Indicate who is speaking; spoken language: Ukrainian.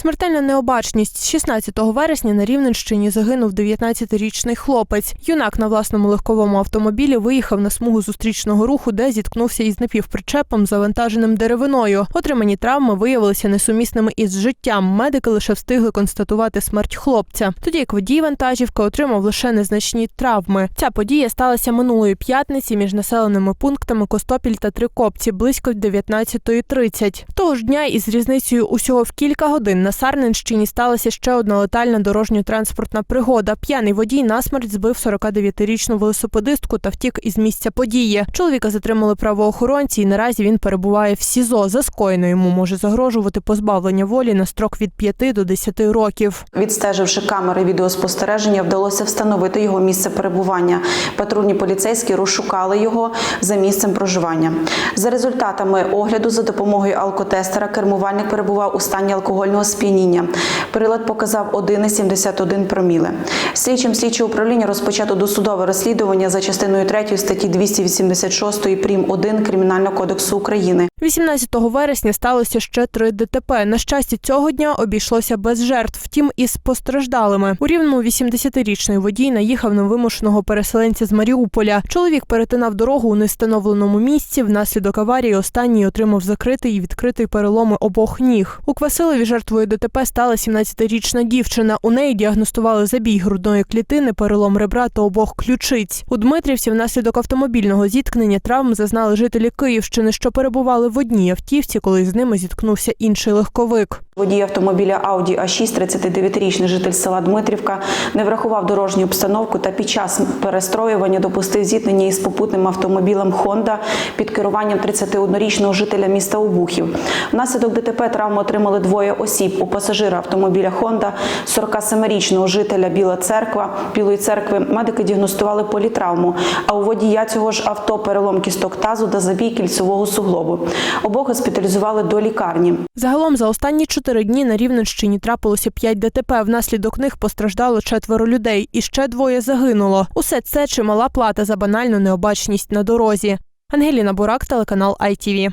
Speaker 1: Смертельна необачність 16 вересня на Рівненщині загинув 19-річний хлопець. Юнак на власному легковому автомобілі виїхав на смугу зустрічного руху, де зіткнувся із напівпричепом, завантаженим деревиною. Отримані травми виявилися несумісними із життям. Медики лише встигли констатувати смерть хлопця. Тоді як водій вантажівки отримав лише незначні травми. Ця подія сталася минулої п'ятниці між населеними пунктами Костопіль та Трикопці близько 19.30. Того ж дня із різницею усього в кілька годин на Сарненщині сталася ще одна летальна дорожньо-транспортна пригода. П'яний водій насмерть збив 49-річну велосипедистку та втік із місця події. Чоловіка затримали правоохоронці, і наразі він перебуває в СІЗО. За скоєно йому може загрожувати позбавлення волі на строк від 5 до 10 років.
Speaker 2: Відстеживши камери відеоспостереження, вдалося встановити його місце перебування. Патрульні поліцейські розшукали його за місцем проживання. За результатами огляду за допомогою алкотестера кермувальник перебував у стані алкогольного сп'яніння. Прилад показав 1,71 проміле. Слідчим слідчого управління розпочато досудове розслідування за частиною 3 статті 286 прим. 1 Кримінального кодексу України.
Speaker 1: 18 вересня сталося ще три ДТП. На щастя, цього дня обійшлося без жертв. Втім, із постраждалими. У рівному 80-річний водій наїхав на вимушеного переселенця з Маріуполя. Чоловік перетинав дорогу у невстановленому місці. Внаслідок аварії останній отримав закритий і відкритий переломи обох ніг. У Квасилові жертвою ДТП стала 17-річна дівчина. У неї діагностували забій грудної клітини, перелом ребра та обох ключиць. У Дмитрівці внаслідок автомобільного зіткнення травм зазнали жителі Київщини, що перебували в одній автівці, коли з ними зіткнувся інший легковик.
Speaker 2: Водій автомобіля Audi А6, 39-річний житель села Дмитрівка, не врахував дорожню обстановку та під час перестроювання допустив зіткнення із попутним автомобілем Honda під керуванням 31-річного жителя міста Обухів. Внаслідок ДТП травму отримали двоє осіб. У пасажира автомобіля Honda 47-річного жителя Біла Церква Білої церкви медики діагностували політравму. А у водія цього ж авто перелом кісток тазу та забій кільцевого суглобу. Обох госпіталізували до лікарні.
Speaker 1: Загалом за останні чотири дні на Рівненщині трапилося п'ять ДТП. Внаслідок них постраждало четверо людей, і ще двоє загинуло. Усе це чимала плата за банальну необачність на дорозі. Ангеліна Бурак, телеканал ITV.